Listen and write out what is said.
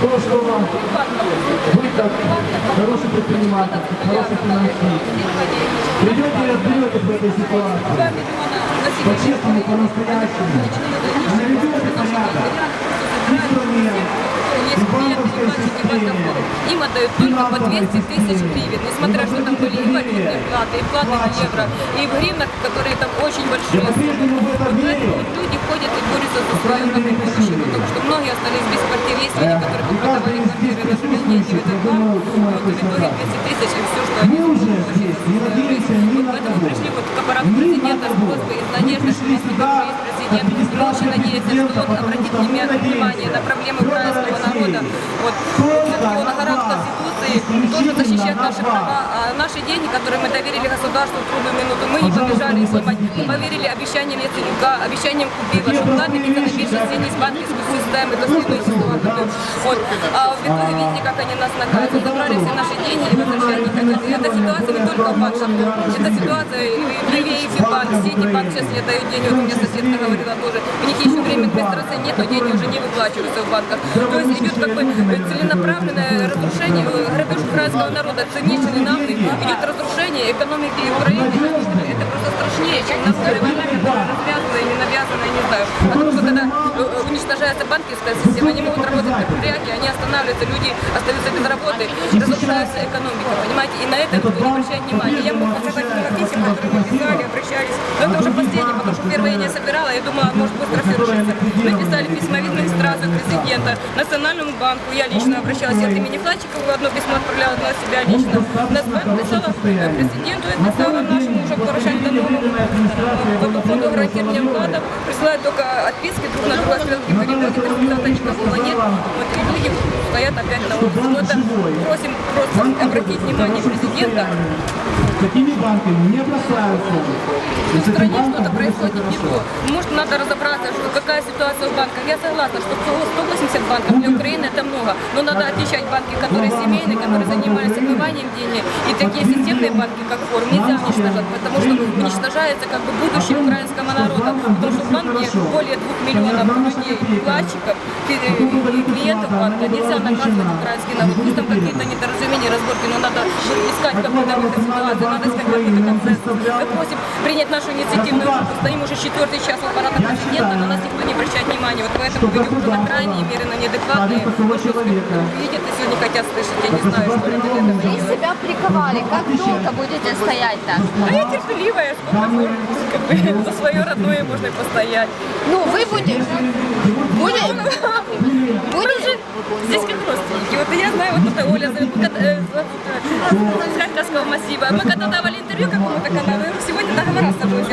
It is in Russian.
то, что вы как хороший предприниматель, хороший финансист, придете и разберетесь в этой ситуации, по-честному, по-настоящему, наведете порядок. В стране, Им отдают только по 200 тысяч гривен, несмотря что там были и валютные вклады, и вклады в евро, и в гривнах, которые там очень большие. Люди ходят и борются за свою там, будущее, потому что многие остались без квартир. Есть люди, которые продавали квартиры, банк, вот, и в итоге 200 тысяч, и все, что они уже вот на поэтому пришли вот к аппарату на президента с просьбой и с Мы надеждой, что у нас есть президент. Мы очень надеемся, что он обратит внимание на проблемы украинского народа. Вот, он гарант Конституции, должен защищать наши права, а наши деньги, которые мы доверили государству в трудную минуту, мы не побежали снимать, мы поверили обещаниям Яценюка, обещаниям Кубива, що вкладники це найбільше цінність банківської системи до слідуючого году. Вот. А в итоге видите, как они нас наказывают. Забрали все наши деньги и возвращать не хотят. И эта ситуация не только в банках. Эта ситуация и в Риве, и в банк, Ситибанк сейчас не дают деньги. Вот у меня соседка говорила тоже. У них еще время администрации нет, но деньги уже не выплачиваются в банках. То есть идет как бы целенаправленное разрушение, э, грабеж украинского народа, циничный, нахуй. Идет разрушение экономики Украины. Это просто страшнее, чем нас развязанное, не навязанное, не знаю. Уничтожается банковская система, не могут работать предприятия, они останавливаются, люди остаются без работы, разрушается экономика, понимаете? И на это никто не обращает внимания. Я могу показать много писем, которые мы писали, обращались. Но это уже последнее, потому что первое я не собирала, я думала, может быстро все решится. Мы писали письма в администрацию президента, Национальному банку, я лично обращалась от имени Флачикова, одно письмо отправляла на себя лично. Нацбанк писала э, президенту, я писала нашему уже Порошенко Присылают только отписки друг на друга, стрелки переводят, результата никакого нет. Вот и люди стоят опять на улице. Ну, это просим просто обратить внимание президента, Такими банками не бросаются. в стране что-то происходит не то. Может, надо разобраться, что, какая ситуация в банках. Я согласна, что всего 180 банков для Украины это много. Но надо отличать банки, которые семейные, которые занимаются отмыванием денег. И такие системные банки, как Форум, нельзя уничтожать, потому что уничтожается как бы будущее украинского народа. Что в банке более 2 миллионов людей, вкладчиков, клиентов банка. Нельзя наказывать украинский народ. Пусть там какие-то недоразумения, разборки, но надо искать какую-то выход ситуации, надо искать какой-то консенсус. Мы просим принять нашу инициативную группу. Стоим уже четвертый час у аппарата президента, но нас никто не обращает внимания. Вот поэтому люди уже на крайние меры, на неадекватные. Видят и сегодня хотят слышать, я не знаю, что они хотят. Вы себя приковали. Как долго будете стоять так? Да я терпеливая, сколько можно, как бы, за свое родное можно постоять. Ну, вы. Будете... Будете... Здесь как родственники. Вот я знаю, вот это Оля зовут, мы когда, э, зовут, э, с Харьковского массива. Мы когда давали интервью какому-то каналу, сегодня договора с собой взяла.